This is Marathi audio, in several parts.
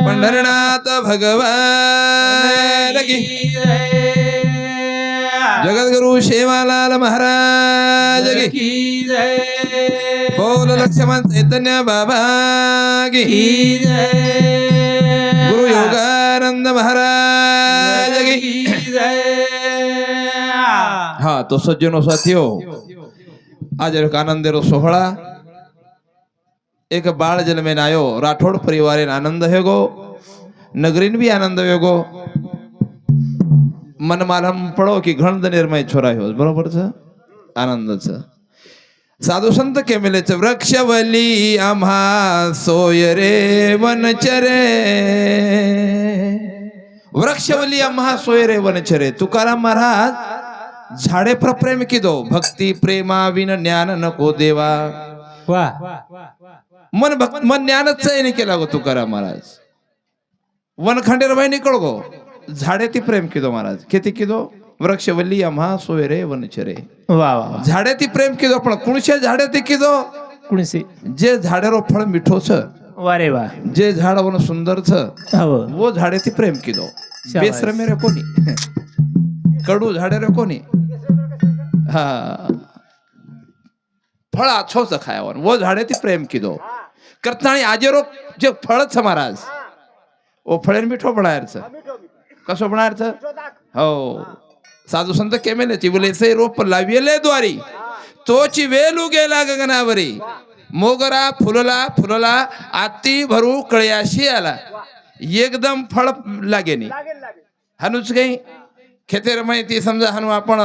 पंढरनाथ भगवान की जगद्गुरु शेवालाल महाराज की बोल लक्ष्मण चैतन्य बाबा की गुरु योगानंद महाराज की। हा तो सज्जनो साथियो आज एक आनंदेरो सोहळा। એક બાળ જન્મેન આયો રાઠોડ પરિવારે આનંદ હેગો નગરીન બી આનંદ હેગો મન માલમ પડો કે ઘણ દનેરમય છોરાયો બરોબર છે આનંદ છે સાધુ સંત કે મિલે છે વૃક્ષવલી આમ્હા સોય રે વનચરે વૃક્ષવલી આમ્હા સોય રે વનચરે तुकाराम महाराज झाडे पर प्रेम किदो भक्ती प्रेमा विन ज्ञान नको देवा वाह मन भक्त मन ज्ञानच नाही केला गो तुकाराम महाराज. वन खंडेर बाई निकळ गो. झाडे ती प्रेम किदो महाराज. किती किदो? वृक्षवल्ली आम्हा सोयरे वनचरे वाह वाह झाडे ती प्रेम किदो पण कुणशे झाडे ती किदो? कुणसी जे झाडेरो फळ मिठो छ वा रे वा. जे झाड वन सुंदर छ वो. झाडे ती प्रेम किदो. बेसरमे रे कोणी? कडू झाडे रे कोणी? हा. फळ आछो छ खायावर वो झाडे ती प्रेम किदो. करताणी आजेरो जे फळ छ महाराज. ओ फळेर मिठो बनायर छ कसो बनायर छ हो. साधू संत केमेल्याची से रोप लाविले द्वारी. तोची वेल उगेला गगनावरी. मोगरा फुलला फुलला आती भरू कळयाशी आला. एकदम फळ लागेनी. हानूच काही खेतेर माहिती समजा हानू आपण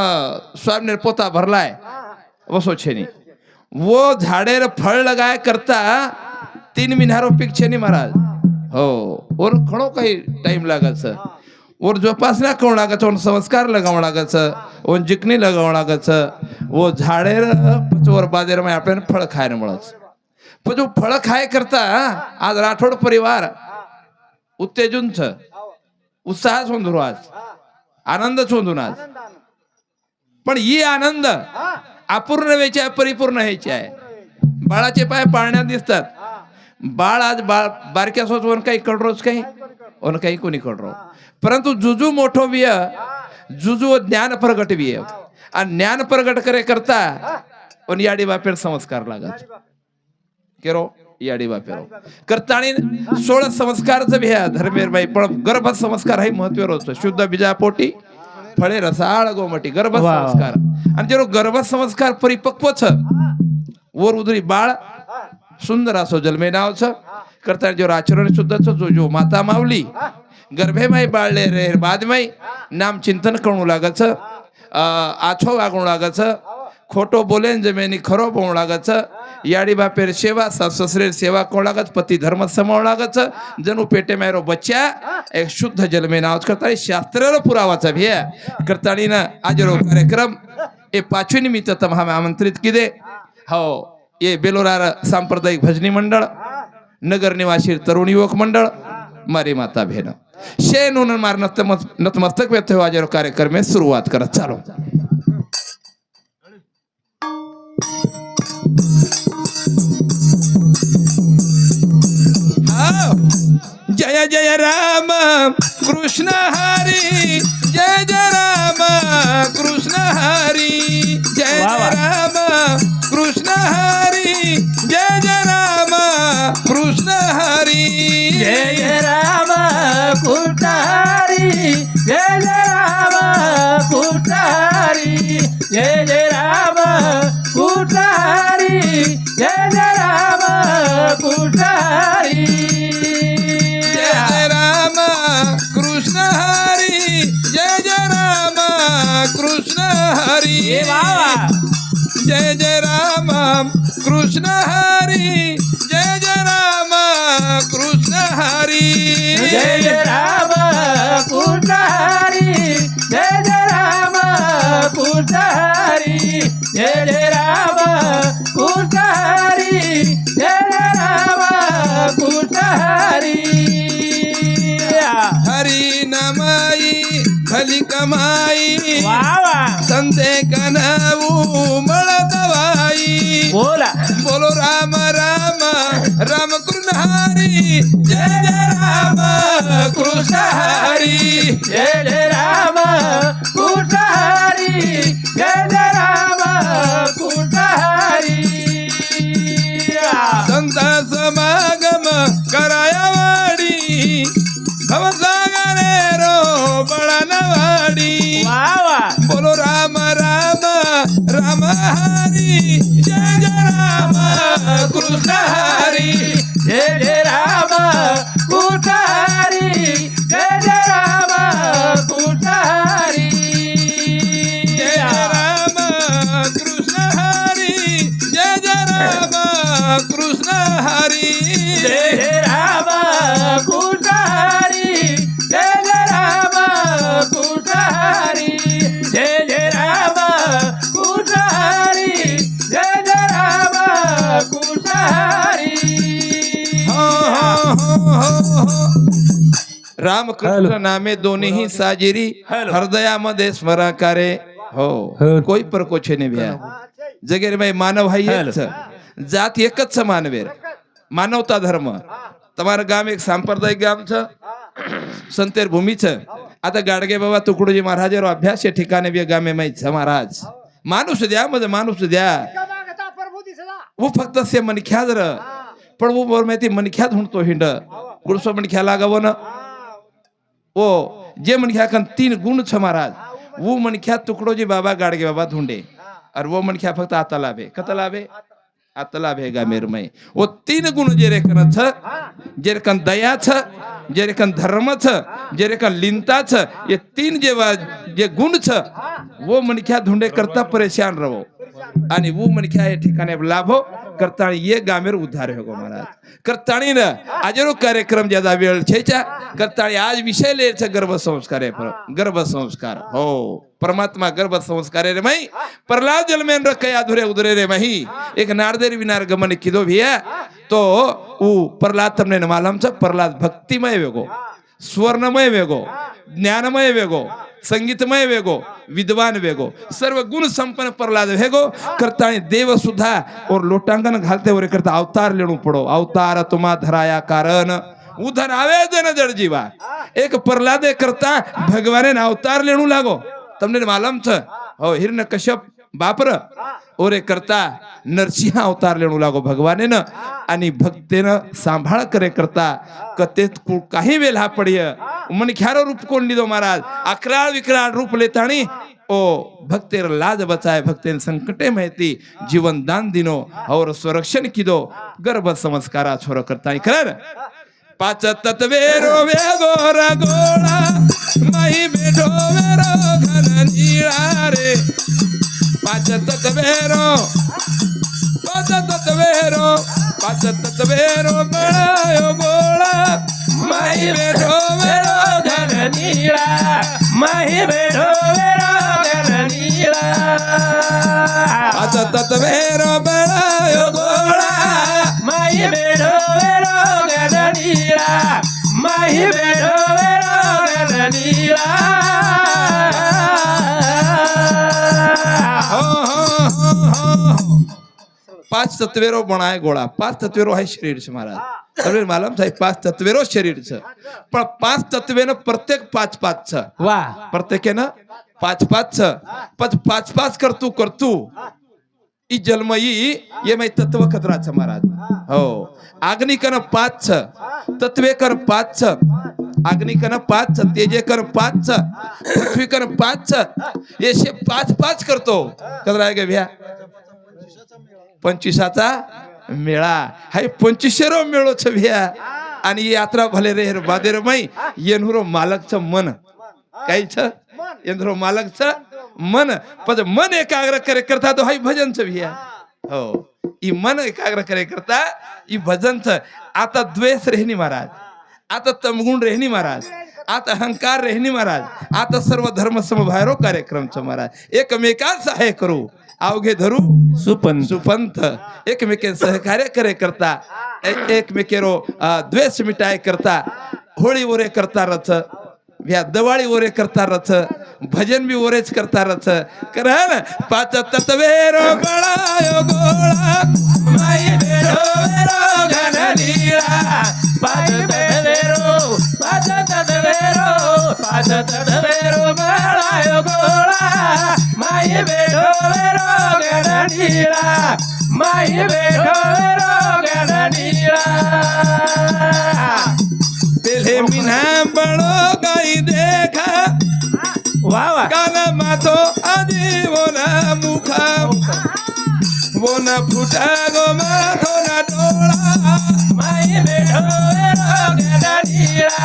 स्वामीने पोता भरलाय. वसो छेनी वो झाडेर फळ लगाय करता तीन मिनारो पीक छेनी महाराज. हो. और घणो काही टाइम लागत छ और जोपासना करू लागत और संस्कार लगावं लागत और जिकणी लगावं लागत वो झाडेर पचवर बाजार में आपल्याला फळ खायला मिळत पण जो फळ खाय करता आज राठोड परिवार उत्तेजन छ उत्साह सोंदूर आज. आनंद सोंदून आज. पण ही आनंद अपूर्ण व्हायची आहे परिपूर्ण व्हायची आहे. बाळाचे पाय पाळण्यात दिसतात. बाळ आज बाळ बारक्या सोच काही कडरोच काही? ओन काही कोणी कडरो परंतु जुजू मोठो विय जुजू ज्ञान प्रगट विय. आणि ज्ञान प्रगट करे करता पण याडी बापेर संस्कार लागत. केरो याडी बापेरो. करताणी सोळ संस्कारचं भ्या धर्मेर बाई पण गर्भ संस्कार हे महत्त्व रोज शुद्ध बीजापोटी फळे रसाळ गोमटी गर्भ. संस्कार. आणि जेरो गर्भ संस्कार परिपक्व छ वर उदरी बाळ सुंदर असो जन्मे नाव छ करता जो आचरण शुद्ध छ जो जो माता माऊली गर्भे माई बाळले रे बाद माई नाम चिंतन करू लागत छ आछो वागणू लागत छ खोटो बोलेन जमेनी खरो बोलू लागत छ याडी बापेर सेवा सासू ससरे सेवा कोण लागत पती धर्म समावू लागत छ जणू पेटे मायरो बच्चा एक शुद्ध जन्मे नाव करता. शास्त्र पुरावाचा भे. करताणी ना आजरो कार्यक्रम ए पाचवी निमित्त तम्हा आमंत्रित किदे? हो. ये बेलोरार सांप्रदायिक भजनी मंडळ नगर निवासी तरुण युवक मंडळ मारी माता भेन शे नून मार नतमस- नतमस्तक व्यक्त हो आजरो कार्यक्रम में सुरुवात करत चालो. जय जय राम कृष्ण हरी. जय जय राम कृष्ण हरी. जय जय. राम कृष्ण हरी. जय जय राम कृष्ण हरी। जय जय राम कुटारी जय जय राम कुटारी जय जय राम जय जय राम कुटारी जय जय राम कृष्ण हरी। जय जय राम कृष्ण हरी। जय जय राम। कृष्ण हरी जय जय राम कृष्ण हरी जय जय राम कुटारी जय जय राम कुटारी जय जय राम कुटारी जय जय राम कुटारी हरी नमाई खली कमाई वा वा संते कनवू मळ दवाई बोला. बोलो राम राम राम कृष्ण हरी जय जय राम कृष्ण हरी जय जय राम कृष्ण हरी जय जय राम कृष्ण हरी संत समागम करायावाडी भवसागरे रो बळानवाडी बोलो राम రమ హరి జయ జయ రామ కృష్ణ హరి జయ జయ రామ కృష్ణ హరి జయ జయ రామ కృష్ణ హరి జయ రామ కృష్ణ హరి జయ జయ రామ కృష్ణ హరి జయ कृष्ण नामे दोन्ही साजिरी हृदयामध्ये स्मरण करे हो. हो. कोई प्रकोचे नाही जगेर भाई मानव हाय जात एकच मानवेर. मानवता धर्म. तुम्हाला गाम एक सांप्रदायिक गाम च. संतेर भूमीच आता गाडगे बाबा तुकडोजी महाराज अभ्यास या ठिकाणी बी गामे माहीत महाराज. माणूस द्या मध्ये माणूस द्या. वो फक्त असे मनख्याद र पण वो बोर माहिती मनख्यात म्हणतो हिंड. गुडस मनख्या लागावं ना. ओ जे मनख्या कन तीन गुण छ महाराज. वो मनख्या तुकडोजी बाबा गाडगे बाबा धुंडे. और वो मनख्या फक्त आता लाभे. कत लाभे? आता लाभे गा मेरमय. वो तीन गुण जे रेखन छ जे रेखन दया छ जे रेखन धर्म छ जे रेखन लिंता छ ये तीन जे जे गुण छ वो मनख्या धुंडे करता परेशान रहो. आणि वो म्हणजे या ठिकाणी लाभ करताणी ये गामेर उद्धार हे गो महाराज. करताळी ना आजरो कार्यक्रम ज्यादा वेळ छेचा करताणी आज विषय ले छ गर्भ संस्कार आहे. गर्भ संस्कार. हो. परमात्मा गर्भ संस्कार रे मई. प्रहलाद जल में रख के अधुरे उधरे रे मई. एक नारदेर विनार गमन किदो भैया. तो उ प्रहलाद तमने नमालम छ प्रहलाद भक्तिमय हो वेगो स्वर्णमय वेगो ज्ञानमय वेगो संगीतमय वेगो विद्वान वेगो सर्व गुण संपन्न प्रल्हाद वेगो करता आणि देव सुद्धा और लोटांगण घालते वरे करता अवतार लेणू पडो अवतार तुम्हा धराया कारण उधर आवेदन जडजीवा एक प्रल्हादे करता भगवाने अवतार लेणू लागो तमने मालम छ हो हिरण कश्यप बापर ઓરે કરતા નરસિંહ અવતાર લેણું લાગો ભગવાને ન आणि भक्तेनं सांभाळ करे करता कतेत कु- काही वेळा पडिय मन ख्यारो रूप कोण लिदो महाराज अकराळ विकराळ रूप लेताणी ओ भक्तेर लाज बचाय भक्तेन संकटे माहिती जीवन दान दिनो और संरक्षण किदो गर्भ संस्कारा छोर करता खरं पाच तत्वेरो वेगोरा गोळा माही बेठो वेरो घन निळा रे பச்சத்தவேரோ பச்சத்தவேரோ பச்சத்தவேரோ மழையோ போல. மகி வேடோ வேடோ கன நீளா மகி வேடோ வேடோ கன நீளா பச்சத்தவேரோ மழையோ போல. மகி வேடோ வேடோ கன நீளா மகி வேடோ வேடோ கன நீளா पांच तत्वेरो बनाए गोळा. पांच तत्वेरो आहे शरीर से महाराज सभी मालम साहेब पाच तत्वेरो शरीर से पण पांच तत्वे न प्रत्येक पाच पाच छ वाह प्रत्येक ना पाच पाच छ पाच पाच पाच करतो करतो ई जन्म ये मैं तत्व कतरा छ महाराज. हो. आग्निकन पाच छ तत्वेकर पाच छ अग्निकन पाच तेजेकर पाच पृथ्वीकर पाच येशे पाच पाच करतो. कदर आहे भ्या. पंचवीसाचा मेळा. हाय पंचवीशेरो मेळो छ्या आणि यात्रा भले रे बादेर माई मालक मालकच मन. काही छ मालक मालकच मन. पण मन एकाग्र करे करता तो हाय भजनच भिया. हो. ई मन एकाग्र करे करता ई भजनच. आता द्वेष रेहनी महाराज. आता तमगुण रेहनी महाराज आता अहंकार रेहनी महाराज आता सर्व धर्म समभायरो कार्यक्रम छ महाराज. एकमेकांत सहाय्य करू. अवघे धरू. सुपन सुपंथ. एकमेके सहकार्य करे करता. एकमेकेरो द्वेष मिटाय करता. होळी ओरे करता रच या दवाळी ओरे करता रच भजन भी ओरेच करता रच कर पाच तत्वे रो गळा यो गोळा माई बेरो बेरो घन नीळा पाच तत्वे रो पाच तत्वे रो पाच तत्वे रो गळा यो गोळा माई बेरो बेरो घन माई बेरो बेरो घन नीळा पेले मिना बड़ो गाई देखा কালামাতো আদি বনা মুখা বনা ফুটা গো মাথো না ডোলা মাই বেঠো গেদা নীলা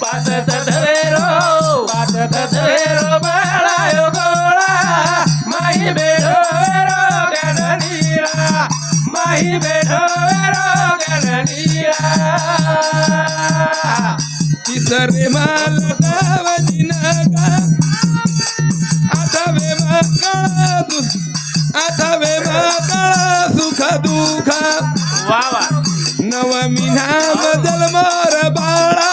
পাতত ধরেরো পাতত ধরেরো বাড়ায় গোলা মাই বেঠো গেদা নীলা মাই বেঠো গেদা নীলা तिसरे मला गावाची नका आता वे माकाळा आता वे माकाळा सुख दुखा. वा वा. नवमी नाम जलमोर बाळा.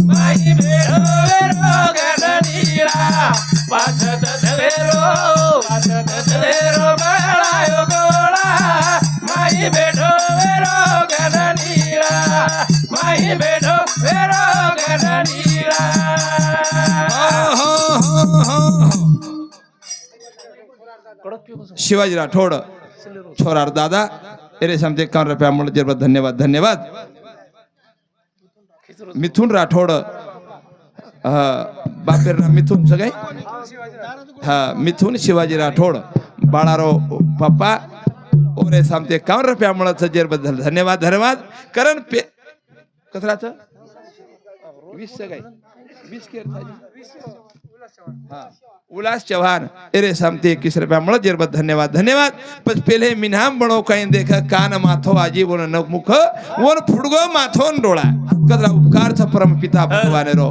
माई भेडवे रोगन निळा पाचत धलेरो पाचत धलेरो बाळा यो गोळा. माई भेडवे रोग Oh, oh, oh, Shivaji Rathod छोरार दादा एरेस आमचे एकावन्न धन्यवाद धन्यवाद. मिथून राठोड बापेर मिथून सगळे हा मिथून शिवाजी राठोड बाळाराव पप्पा. ओरे सामते एकावन्न रुपयामुळे जेरबद्दल धन्यवाद धन्यवाद. कारण पे कसं वीस काय वीस केअर उल्हास चव्हाण. अरे सामते धन्यवाद धन्यवाद. पण पेले मिनाम बनो काही देख. कान माथो आजी बोल नक वर फुडगो माथो डोळा. कदा उपकार छ परम पिता भगवाने रो.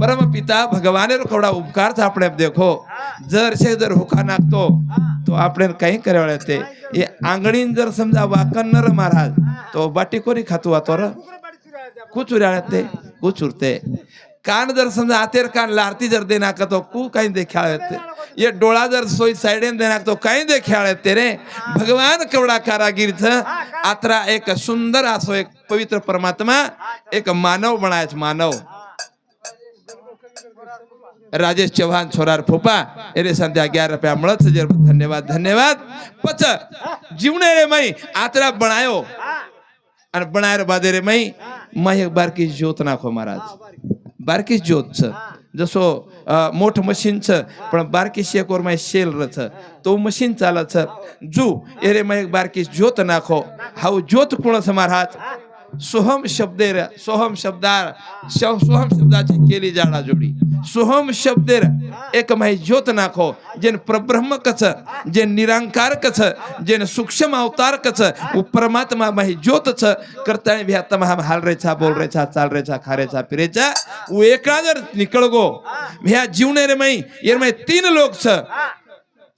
परम पिता भगवाने रो. कवडा उपकार चा आपण देखो. जर से जर हुका नागतो तो आपण काही करावं लागते हे आंगणीन जर समजा वाकन नर महाराज तो बाटी कोणी खातो वातो ಕೂಚೂರಿ ಆಗತ್ತೆ ಕೂಚೂರ್ತೆ. कान जर समजा आतेर कान लारती जर देना का तो कू काही दे खेळ येते ये डोळा जर सोई साइडेन दे नाका तो काही दे खेळ येते रे भगवान कवडा च आत्रा एक सुंदर असो एक पवित्र परमात्मा एक मानव बनायच मानव राजेश चव्हाण छोरार फुपा एरे संध्या ग्यार रुपया मड़त धन्यवाद धन्यवाद पच जीवने रे मई आतरा बनायो અને બનાયર બાદે રે મઈ માં એક બારકી જ્યોત નાખો મહારાજ બારકી જ્યોત છે જસો અ, મોઠ મશીન છે પણ બારકી શેકોર માં શેલ ર છે તો મશીન ચાલે છે જુ એરે માં એક બારકી જ્યોત નાખો હાવ જ્યોત કોણ છે મહારાજ सोहम शब्देर सोहम शब्दार सोहम शब्दाची केली जाणार जोडी. सोहम शब्देर एक माही ज्योत नाखो जेन प्रब्रह्म कच जे निरांकार कच जेन सूक्ष्म अवतार कच वो परमात्मा माही ज्योत छ करता भी आता महा हाल रे छा बोल रे छा चाल रे छा खा रे छा पिरे छा एका जर निकल गो भैया जीवने रे मई ये माई तीन लोक छ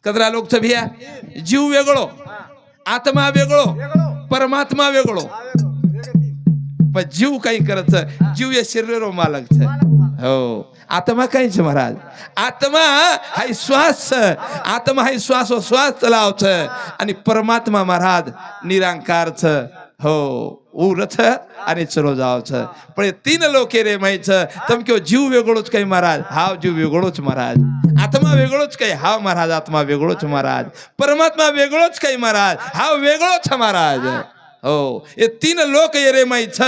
कतरा लोक छ भैया? जीव वेगळो आत्मा वेगळो परमात्मा वेगळो. पण जीव काही करायचं जीव या शरीर मालकच हो. आत्मा काहीच महाराज. आत्मा हाय श्वास आत्मा हा श्वास श्वास लावच आणि परमात्मा महाराज निरांकारच हो. उरथ आणि चलो जावच पण तीन लोके रे माहिचं तमक्यो जीव वेगळोच काही महाराज? हाव जीव वेगळोच महाराज. आत्मा वेगळोच काही? हा महाराज आत्मा वेगळोच महाराज. परमात्मा वेगळोच काही महाराज? हा वेगळोच महाराज. हो. हे तीन लोक ये रे माई छ.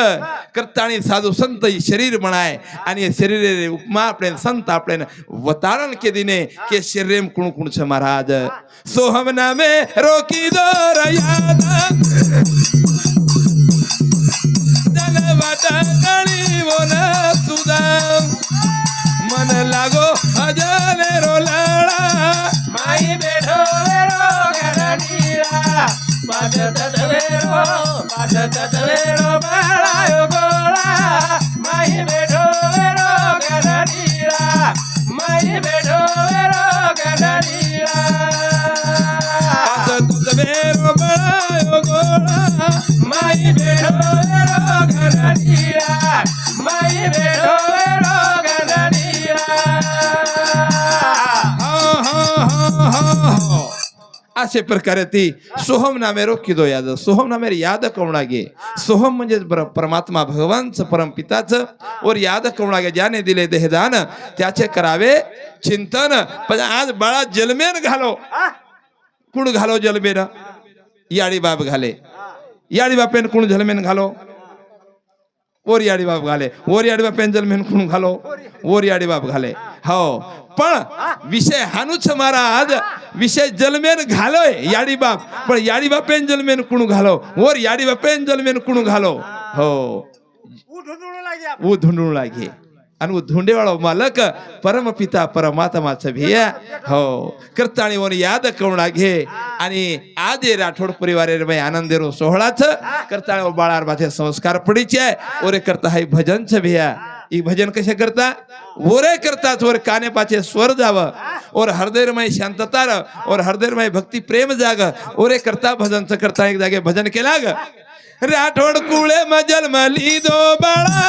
करताणी साधू संत ही शरीर म्हणाय. आणि हे शरीर रे उपमा आपले संत आपले वतारण के दिने के शरीर में कुण कुण छ महाराज. सोहम नामे रोकी दो रयाद जनवाटा कणी बोला सुदा. मन लागो अजाने रोलाड़ा माई बेठो रो गरणीला మాటతవేరో మాటతవేరో బాలాయో గోలా మై బెడో వేరో గదీరా మై బెడో వేరో గ अशा प्रकारे ती सोहम नामे रोखिदो याद सोहम नामेर याद कवणागे सोहम म्हणजे परमात्मा भगवानचं परमपिताचं. और याद कवणागे ज्याने दिले देहदान त्याचे करावे चिंतन. पण आज बाळा जलमेन घालो. कुण घालो जलमेन? याडी बाब घाले. याडी बापेन कुण जलमेन घालो? ओर याडी बाप घाले. ओर याडी बापेन जलमेन कुण घालो? ओर याडीबाप घाले. हो. पण विषय हानूच महाराज विषय जलमेन घालोय याडी बाप. पण याडी बापेन जलमेन कुण घालो? ओर याडी बापेन जलमेन कुण घालो? हो. ऊ धुंडू लागे आणि ऊ धुंडेवाळो मालक परमपिता परमात्माचं भिया हो. वन याद कवणा घे आणि आज हे राठोड परिवार आनंदेरो सोहळाच. करताळ बाळार माझे संस्कार पडीचे. ओरे करता हाय भजनच भिया ई भजन कसे करता? ओरे करतात वर काने पाचे स्वर जावं. और हृदयमय शांतता र और हृदयमय भक्ती प्रेम जाग. ओरे करता भजनचं करता एक जागे भजन केला ग राठोड कुळे मजल मली दो बाळा.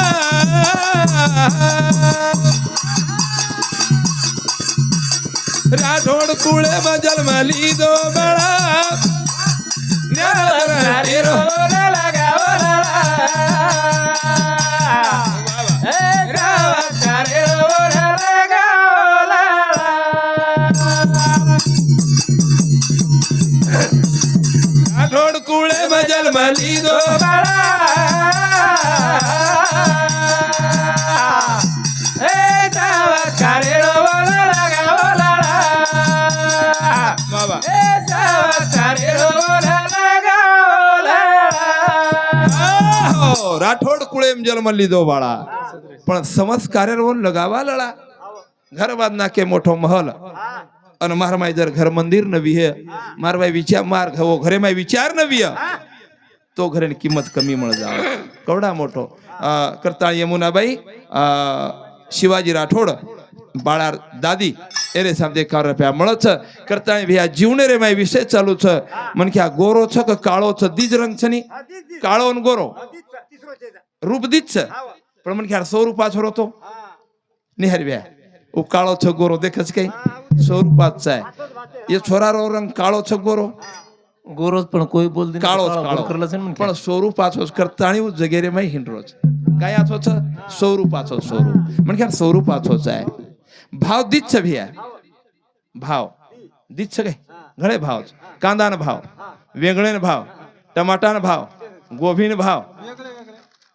राठोड कुळे मजल मली दो बाळा. राठोड कुळे मजल मली दो बाबा राठोड कुळे जन्म લીધો બાળા પણ સંસ્કારે રોન લગાવા લડા ઘર બાદ નાખે મોટો મહલ અને માર માય જર ઘર મંદિર નવી હે માર ભાઈ વિચાર માર ઘવો ઘરે માય વિચાર નવી હે તો ઘરેની કિંમત કમી મળ જાવ કવડા મોટો અ, કરતા યમુનાબાઈ અ, શિવાજી રાઠોડ બાળાર દાદી એરે સામે કાર રૂપિયા મળે છે કરતા ભૈયા જીવને રે માય વિષય ચાલુ છે મને કે આ ગોરો છે કે કાળો છે દીજ રંગ છે ની કાળો અને ગોરો रूप दिच पण म्हणजे यार सौ रुपया छोर होतो निहर उ काळो छ गोरो देखच काही सौ रुपयाच आहे ये छोरा रो रंग काळो छ गोरो गोरोज पण कोई बोल दिन काळो काळो करला सेन पण सौ रुपयाच होस कर ताणी उ जगेरे मै हिंडरोच काय आतो छ सौ रुपयाच होस सौ रु म्हणजे यार सौ रुपयाच होस आहे भाव दिच छ भिया भाव दिच काय घळे भाव कांदा न भाव वेगळे ने भाव टमाटा ने भाव गोभी ने भाव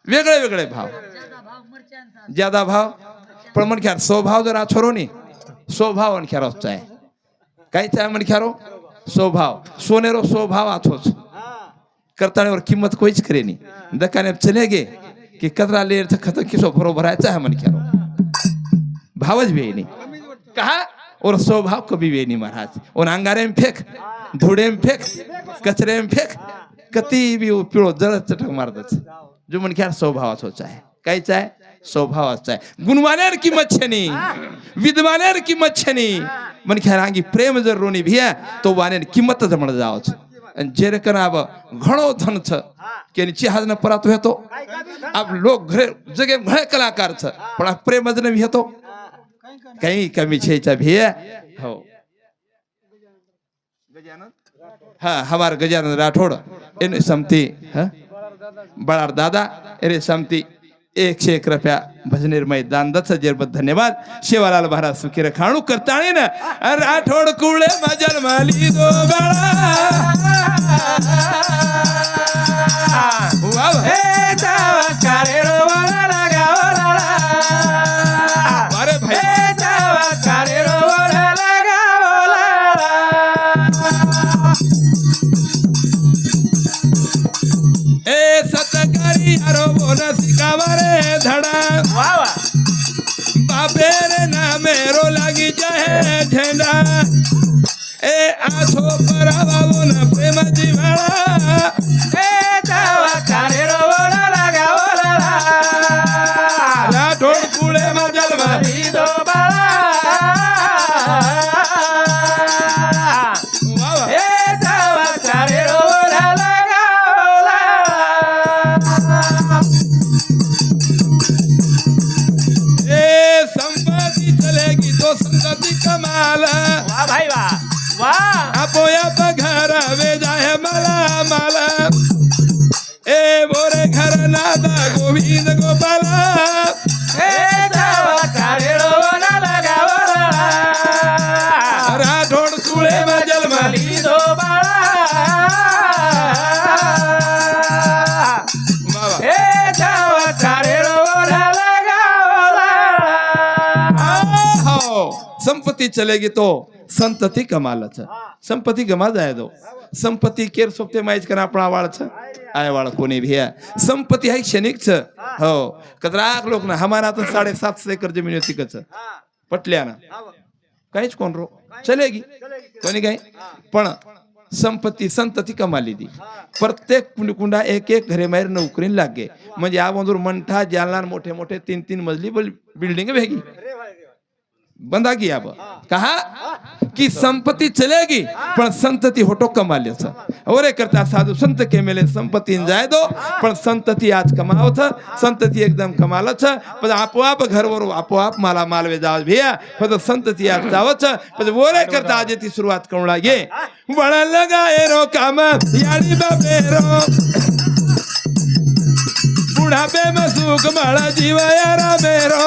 वेगळे वेगळे भाव. ज्यादा भाव पण म्हण स्वभाव सो जर आछोरो नी स्वभाव भाव आणि ख्यारो आहे. काय चाय म्हण ख्यारो? सो सोनेरो स्वभाव भाव आछोच किंमत कोईच करे नी. दकाने चले गे की कचरा लेर खत किसो बरोबर आहे चाय म्हण ख्यारो. भावच वे नहीं कहा? और स्वभाव कभी वे नहीं महाराज. और अंगारे में फेंक धूड़े में फेक कचरे में फेक कती भी वो पिळो जरा चटक मारतच. जो मन क्या स्वभाव होता है कायचा स्वभाव स्वभावाचा आहे. गुणवाल्यावर किंमत छनी विद्वानेर किंमत छनी मन ख्या रांगी प्रेम जर रोनी है तो वाण्यान किंमत जमण जावच. आणि जेरे अब घणो धन छ केन चिहाज न परातो तो अब लोग घरे जगे घरे कलाकार छ पण प्रेम जन भी हेतो कहीं कमी छेचा भिया हो. गजानन हा हमार गजानन राठौड़. इन समती हा? बळार दादा अरे शांती एकशे एक रुपया भजनेरमय दांदाचा जेरबत धन्यवाद. शिवालाल महाराज सुखीर खाणू करता आणि ना. अरे आठवड कुळे माझ्या माली दो बाळा. ए आछो परावावो न प्रेम संपत्ती चलेगी तो संतती कमालच संपत्ती गमा जाय दो संपत्ती केर सोबते माहीत करा आपणा वाळच आय वाळ कोणी भी भिया संपत्ती आहे क्षणिकच हो। कदराक लोक ना हमारा तर साडेसातशे एकर जमीन होती कच पटल्यानं काहीच कोण रो? चलेगी। कोणी काही? पण संपत्ती संतती कमाली दी। प्रत्येक कुंडकुंडा एक एक घरे माहेर नोकरीन लागे म्हणजे या मधूर मंठा जालना मोठे मोठे तीन तीन मजली बिल्डिंग भेगी। बंदा किया अब कहा? कि संपत्ति चलेगी पण संतति होटो कमाले और करता साधु संत के मेले संपत्ति जाए दो पण संतति आज कमाओ था संतति एकदम कमाल छ पण आपोआप आप आपोआप माल वे जाओ भैया पण संतति आज जाव छ पण वोरे करता आज ती सुरुवात करू लागे बळ लगाए रो काम यारी बाबे रो। बुढापे में सुख मला जीवा यारा मेरो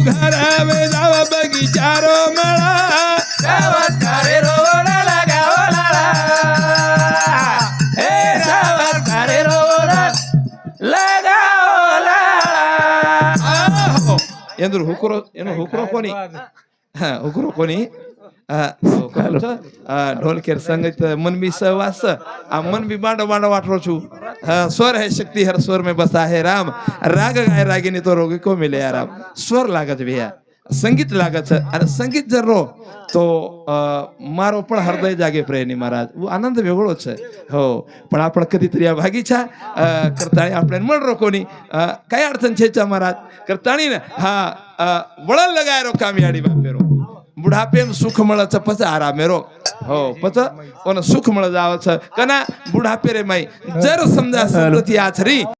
Ugara me dava bagicharo mala हा, हो, कसं होतं? हा, ढोलकेर संगीत मन मी सहवास आ मन मी बांड बांड वाटरो छु हा, स्वर है शक्ति हर स्वर में बसा है राम राग गाय रागिनी तो रोगी को मिले यार स्वर लागत भैया संगीत लागत છે. અને સંગીત જર રો તો અ, મારો પણ હૃદય જાગે પ્રેની મહારાજ वो आनंद वेगळो છે हो पण आपण कधीतरी या भागीच्या अ, करताळी आपल्याला म्हण रो कोणी अ, काय अडचण છે चा महाराज करताळी ને હા અ, વળણ લગાયરો કામિયાડી બાપેરો बुढ़ापे में सुख मल छ पचारा मेरो। हो पछ सुख मल जाव छ। कना बुढ़ापे रे जर समझा संगति आछरी